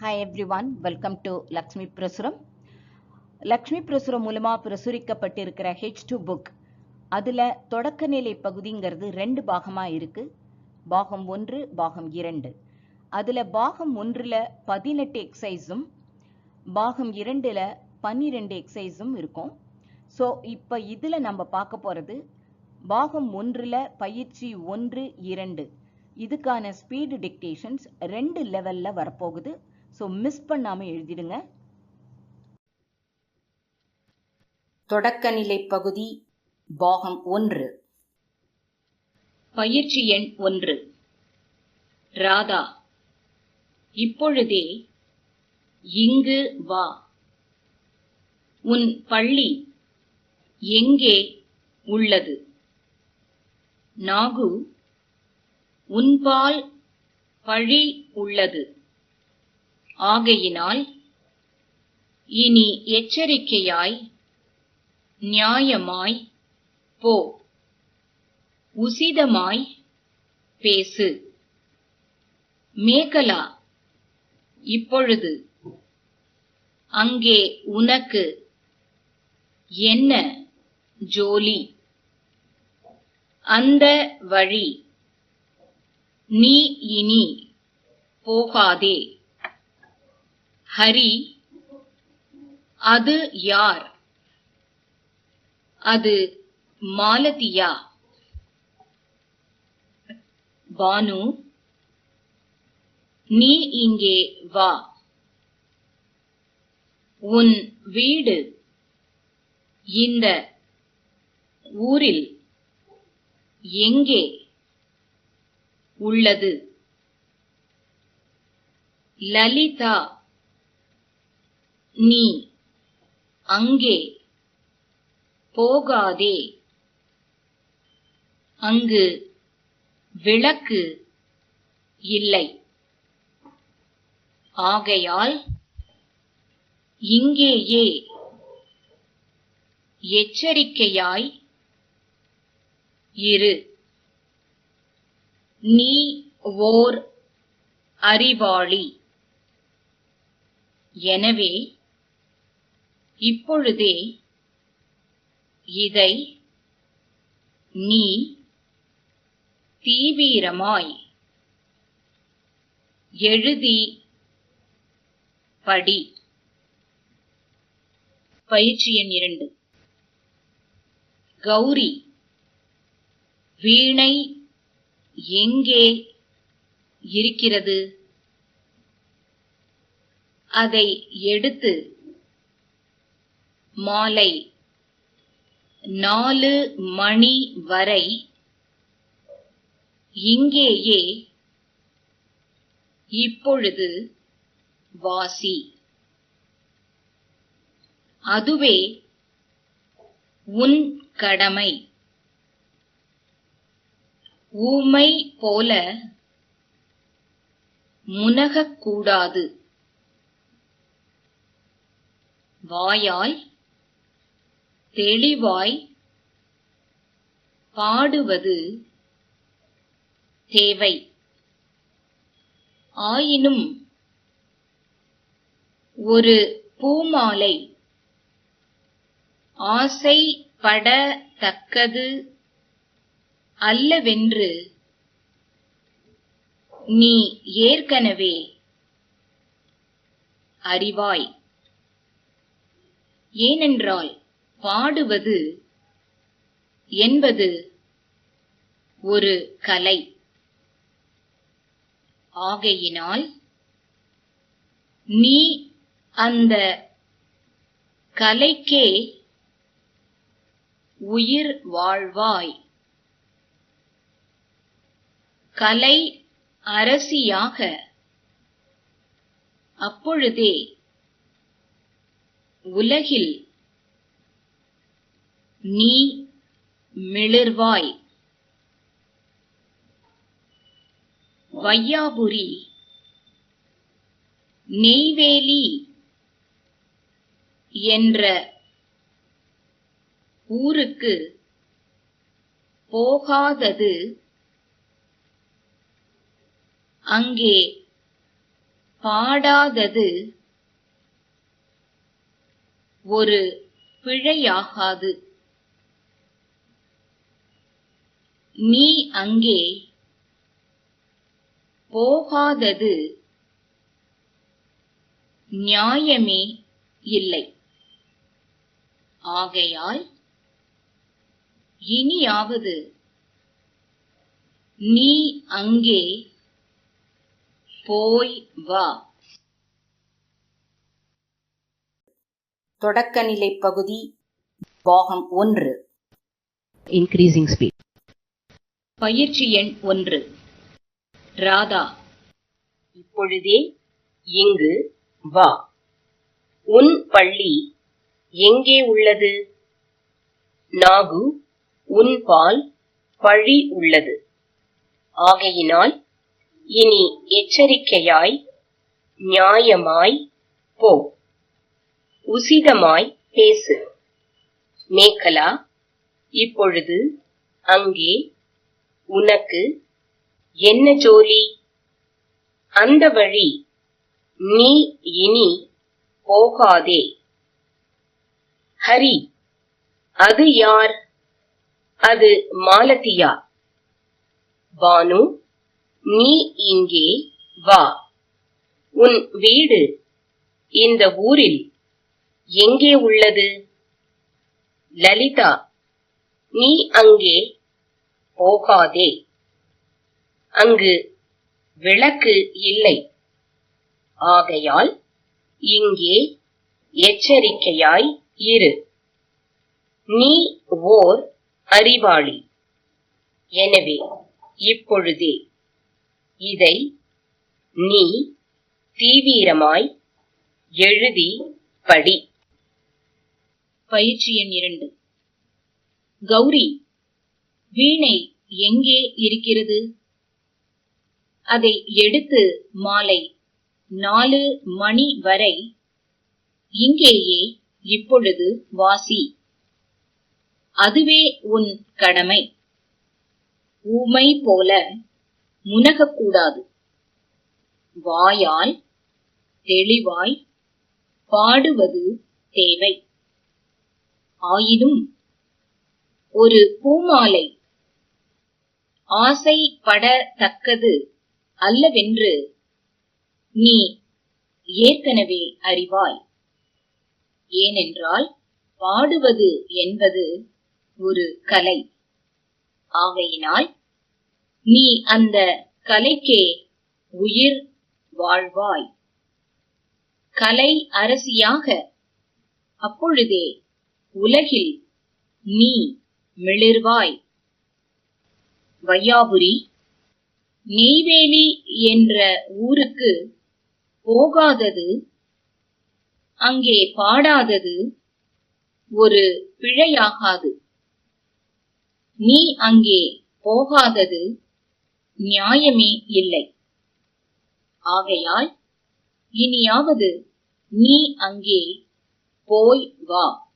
Hi everyone welcome to Lakshmi Prasuram Lakshmi Prasuram மூலமாக பிரசுரிக்கப்பட்டிருக்கிற H two book அதில் தொடக்கநிலை பகுதிங்கிறது ரெண்டு பாகமாக இருக்குது பாகம் ஒன்று பாகம் இரண்டு. அதில் பாகம் ஒன்றில் பதினெட்டு எக்ஸசைஸும் பாகம் இரண்டில் பன்னிரெண்டு எக்ஸசைஸும் இருக்கும். ஸோ இப்போ இதில் நம்ம பார்க்க போகிறது பாகம் ஒன்றில் பயிற்சி ஒன்று இரண்டு. இதுக்கான ஸ்பீடு டிக்டேஷன்ஸ் ரெண்டு லெவலில் வரப்போகுது. ஸோ மிஸ் பண்ணாமல் எழுதிடுங்க. தொடக்கநிலை பகுதி பாகம் ஒன்று. பயிற்சி எண் ஒன்று. ராதா இப்பொழுதே இங்கு வா. உன் பள்ளி எங்கே உள்ளது? நாகு உன்பால் பழி உள்ளது. ஆகையினால் இனி எச்சரிக்கையாய் நியாயமாய் போ. உசிதமாய் பேசு. மேகலா இப்பொழுது. அங்கே உனக்கு என்ன ஜோலி? அந்த வழி. நீ இனி போகாதே. ஹரி அது யார்? அது மாலதியா. பானு நீ இங்கே வா. உன் வீடு இந்த ஊரில் எங்கே உள்ளது? லலிதா நீ அங்கே போகாதே. அங்கு விளக்கு இல்லை. ஆகையால் இங்கேயே எச்சரிக்கையாய் இரு. நீ ஓர் அறிவாளி. எனவே இப்பொழுதே இதை நீ தீவிரமாய் எழுதி படி. பயிற்சி எண் இரண்டு. கௌரி வீணை எங்கே இருக்கிறது? அதை எடுத்து மாலை. நாலு மணி வரை இங்கேயே இப்பொழுது வாசி. அதுவே உன் கடமை. ஊமை போல முனகக்கூடாது. வாயால் தெளிவாய் பாடுவது தேவை. ஆயினும் ஒரு பூமாலை ஆசைப்படத்தக்கது அல்லவென்று நீ ஏற்கனவே அறிவாய். ஏனென்றால் பாடுவது என்பது ஒரு கலை. ஆகையினால் நீ அந்த கலைக்கே உயிர் வாழ்வாய். கலை அரசியாக அப்பொழுதே உலகில் நீ மிளிர்வாய். வையாபுரி. நெய்வேலி என்ற ஊருக்கு போகாதது. அங்கே பாடாதது ஒரு பிழையாகாது. நீ அங்கே போகாதது நியாயமே இல்லை. ஆகையால் இனியாவது நீ அங்கே போய் வா. தொடக்கநிலை பகுதி பாகம் ஒன்று. Increasing speed. பயிற்சி எண் ஒன்று. ராதா. இப்பொழுதே இங்கு வா. உன் பள்ளி எங்கே உள்ளது? நாகு உன் பால் பழி உள்ளது. ஆகையினால் இனி எச்சரிக்கையாய் நியாயமாய் போ. உசிதமாய் பேசு. மேகலா இப்பொழுது அங்கே உனக்கு என்ன ஜோலி? அந்த வழி நீ இனி போகாதே. ஹரி அது யார்? அது மாலதியா. பானு நீ இங்கே வா. உன் வீடு இந்த ஊரில் எங்கே உள்ளது? லலிதா நீ அங்கே போகாதே. அங்கு விளக்கு இல்லை. ஆகையால் இங்கே எச்சரிக்கையாய் இரு. நீ ஓர் அறிவாளி. எனவே இப்பொழுதே இதை நீ தீவிரமாய் எழுதி படி. பயிற்சி எண் இரண்டு. கௌரி வீணை எங்கே இருக்கிறது? அதை எடுத்து மாலை நாலு மணி வரை இங்கேயே இப்பொழுது வாசி. அதுவே உன் கடமை. ஊமை போல முனகக்கூடாது. வாயால் தெளிவாய் பாடுவது தேவை. ஆயினும் ஒரு பூமாலை ஆசைப்படத்தக்கது அல்லவென்று நீ ஏற்கனவே அறிவாய். ஏனென்றால் பாடுவது என்பது ஒரு கலை. ஆகையினால் நீ அந்த கலைக்கே உயிர் வாழ்வாய். கலை அரசியாக அப்பொழுதே உலகில் நீ மிளிர்வாய். வையாபுரி நெய்வேலி என்ற ஊருக்கு போகாதது அங்கே பாடாதது ஒரு பிழையாகாது. நீ அங்கே போகாதது நியாயமே இல்லை. ஆகையால் இனியாவது நீ அங்கே போய் வா.